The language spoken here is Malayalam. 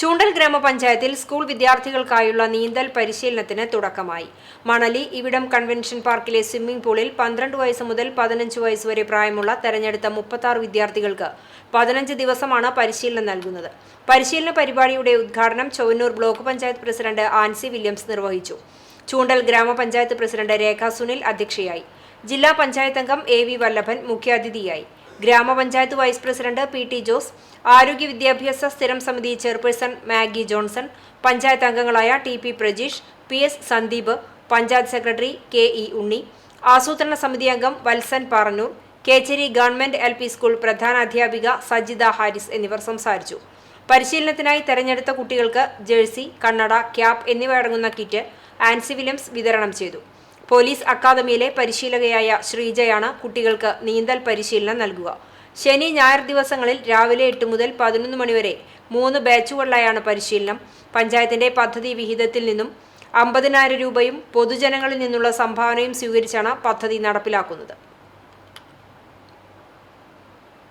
ചൂണ്ടൽ ഗ്രാമപഞ്ചായത്തിൽ സ്കൂൾ വിദ്യാർത്ഥികൾക്കായുള്ള നീന്തൽ പരിശീലനത്തിന് തുടക്കമായി. മണലി ഇവിടം കൺവെൻഷൻ പാർക്കിലെ സ്വിമ്മിംഗ് പൂളിൽ പന്ത്രണ്ട് വയസ്സ് മുതൽ പതിനഞ്ച് വയസ്സ് വരെ പ്രായമുള്ള തെരഞ്ഞെടുത്ത മുപ്പത്തി വിദ്യാർത്ഥികൾക്ക് പതിനഞ്ച് ദിവസമാണ് പരിശീലനം നൽകുന്നത്. പരിശീലന പരിപാടിയുടെ ഉദ്ഘാടനം Chowannur block panchayat president Ancy Williams നിർവഹിച്ചു. ചൂണ്ടൽ ഗ്രാമപഞ്ചായത്ത് പ്രസിഡന്റ് രേഖ സുനിൽ അധ്യക്ഷയായി. ജില്ലാ പഞ്ചായത്ത് അംഗം എ വി വല്ലഭൻ മുഖ്യാതിഥിയായി. ഗ്രാമപഞ്ചായത്ത് vice president P T Jose ആരോഗ്യ വിദ്യാഭ്യാസ സ്ഥിരം സമിതി ചെയർപേഴ്സൺ മാഗി ജോൺസൺ പഞ്ചായത്ത് അംഗങ്ങളായ T P Prajeesh P S Sandeep panchayat secretary K E Unni ആസൂത്രണ സമിതി അംഗം Valsan Parannur Kecheri government L P school പ്രധാനാധ്യാപിക Sajitha Haris എന്നിവർ സംസാരിച്ചു. പരിശീലനത്തിനായി തെരഞ്ഞെടുത്ത കുട്ടികൾക്ക് ജേഴ്സി കണ്ണട ക്യാപ്പ് എന്നിവ അടങ്ങുന്ന കിറ്റ് ആൻസി വില്യംസ് വിതരണം ചെയ്തു. പോലീസ് അക്കാദമിയിലെ പരിശീലകയായ ശ്രീജയാണ് കുട്ടികൾക്ക് നീന്തൽ പരിശീലനം നൽകുക. ശനി ഞായർ ദിവസങ്ങളിൽ രാവിലെ എട്ട് മുതൽ പതിനൊന്ന് മണിവരെ മൂന്ന് ബാച്ചുകളിലായാണ് പരിശീലനം. പഞ്ചായത്തിന്റെ പദ്ധതി വിഹിതത്തിൽ നിന്നും അമ്പതിനായിരം രൂപയും പൊതുജനങ്ങളിൽ നിന്നുള്ള സംഭാവനയും സ്വീകരിച്ചാണ് പദ്ധതി നടപ്പിലാക്കുന്നത്.